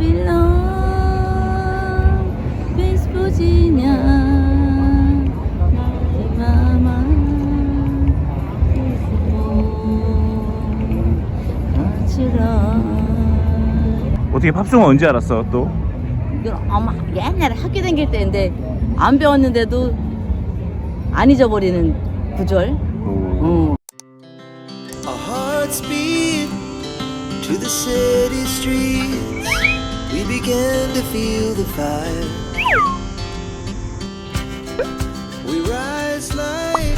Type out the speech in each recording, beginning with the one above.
belong West Virginia Mama 거칠어 어떻게 팝송은 언제 알았어 또? 이걸 아마 옛날에 학교 다닐 때인데 안 배웠는데도 안 잊어버리는 구절. 어. Our hearts beat to the city streets. Began to feel the fire. We rise like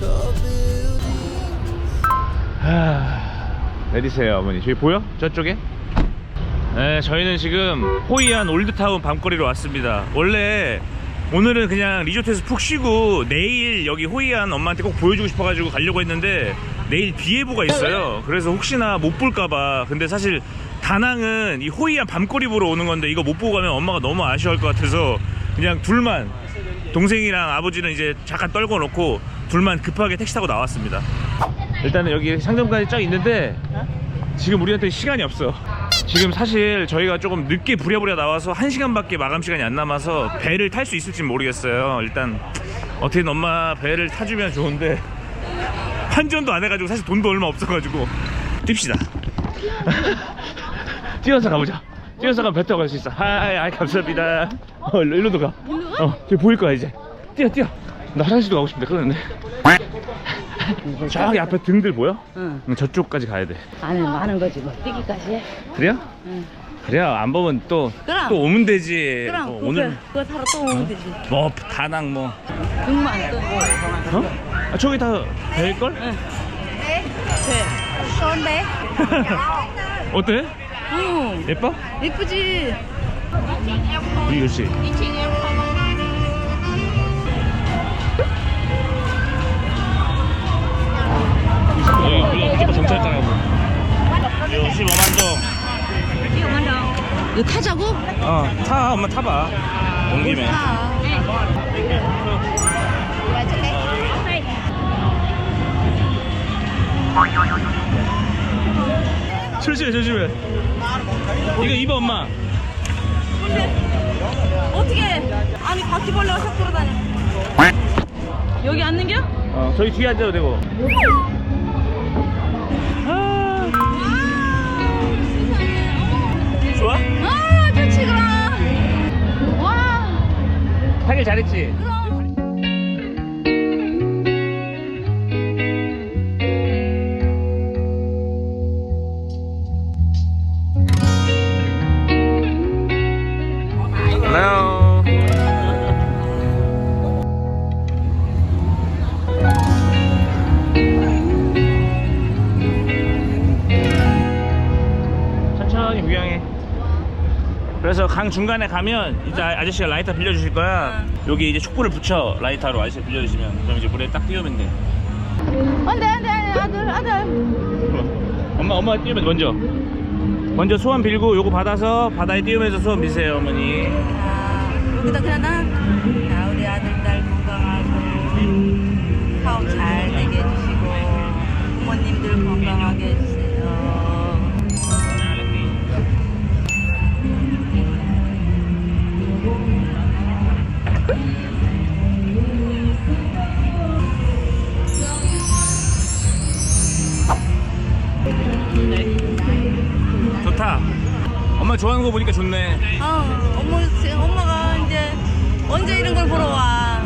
tall buildings. 하... 내리세요 어머니 저기 보여? 저쪽에? 네 저희는 지금 호이안 올드타운 밤거리로 왔습니다 원래 오늘은 그냥 리조트에서 푹 쉬고 내일 여기 호이안 엄마한테 꼭 보여주고 싶어가지고 가려고 했는데 내일 비 예보가 있어요 그래서 혹시나 못 볼까봐 근데 사실 다낭은 이 호이안 밤거리 보러 오는 건데 이거 못 보고 가면 엄마가 너무 아쉬워할 것 같아서 그냥 둘만 동생이랑 아버지는 이제 잠깐 떨궈 놓고 둘만 급하게 택시 타고 나왔습니다. 일단은 여기 상점까지 쫙 있는데 지금 우리한테 시간이 없어. 지금 사실 저희가 조금 늦게 부랴부랴 나와서 한시간밖에 마감 시간이 안 남아서 배를 탈 수 있을지 모르겠어요. 일단 어떻게든 엄마 배를 타주면 좋은데 환전도 안 해가지고 사실 돈도 얼마 없어가지고 뜁시다 뛰어서 가보자 뛰어서 가면 배 타고 갈 수 있어 하이 하이 감사합니다 어 일로, 일로도 가 어, 저기 보일 거야 이제 뛰어 뛰어 나 화장실도 가고 싶은데 그러네 저기 앞에 등들 보여? 응. 응, 저쪽까지 가야 돼 안에 많은 거지 뭐 뛰기까지 해. 그래요? 응. 그래요 안 보면 또 또 그럼. 오면 되지 그럼 뭐 그거, 오늘 그거 타러 또 오면 되지. 뭐 다낭 뭐 등만 또 뭐. 어? 아, 저기 다 배일걸? 응. 돼. 어때? 응. 예뻐? 예쁘지. 우리 그렇지 예, 우리가 무조건 정찰장하고 55만 동 이거 타자고? 어, 타 엄마 타봐 온 김에 타. 조심해 조심해 이거 입어 엄마 어떻게? 아니 바퀴벌레가 싹 돌아다녀. 여기 앉는겨? 어, 저희 뒤에 앉아도 되고 아, 좋아? 아 좋지 그럼. 와. 타길 잘했지? Hello. 그래서 강 중간에 가면 이제 아- 아저씨가 라이터 빌려주실 거야. 여기 이제 촛불을 붙여 라이터로 아저씨 빌려주시면 그럼 이제 물에 딱 띄우면 돼. 안돼 안돼 아들 아들. 엄마 엄마 띄우면 먼저. 먼저 소원 빌고 요거 받아서 바다에 띄우면서 소원 비세요 어머니. 여기다 그냥 나. 자 우리 아들 딸 건강하고 사업 잘 되게 해주시고 부모님들 건강하게 해주세요. 엄마 좋아하는 거 보니까 좋네. 어 엄마 엄마가 이제 언제 이런 걸 보러 와?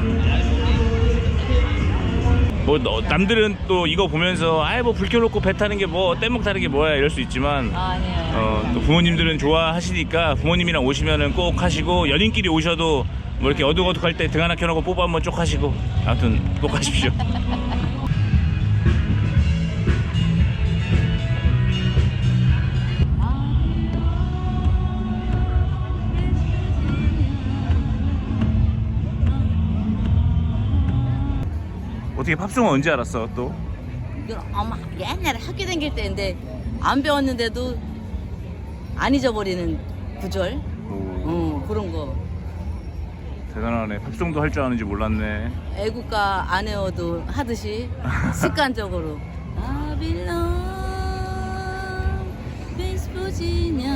뭐 너- 남들은 또 이거 보면서 아이 뭐 불 켜놓고 배 타는 게 뭐 뗏목 타는 게 뭐야 이럴 수 있지만 아니에요. 어, 또 부모님들은 좋아하시니까 부모님이랑 오시면은 꼭 하시고 연인끼리 오셔도 뭐 이렇게 어둑어둑할 때 등 하나 켜놓고 뽀뽀 한번 쭉 하시고 아무튼 꼭 하십시오. 어떻게 팝송은 언제 알았어 또? 이걸 아마 옛날에 학교 다닐 때인데 안 배웠는데도 안 잊어버리는 구절. 어 그런 거. 대단하네. 팝송도 할 줄 아는지 몰랐네. 애국가 안 외워도 하듯이 습관적으로 I belong West Virginia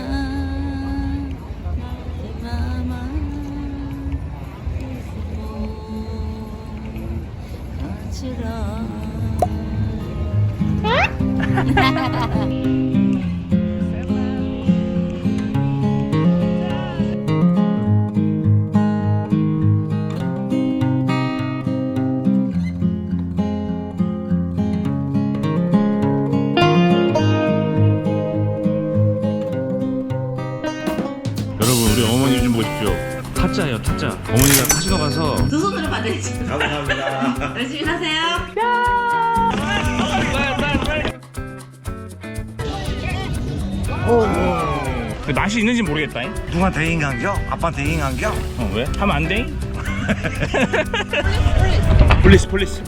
여러분 우리 어머니 좀 보십시오. 타짜예요 타짜 어머니가 타지러 가서 두 손으로 받으시죠. 감사합니다. 열심히 하세요. 뿅! 근데 맛이 있는지 모르겠다. 잉? 누구한테 인간겨? 아빠한테 인간겨? 어, 왜? 하면 안 돼? 폴리스, 폴리스.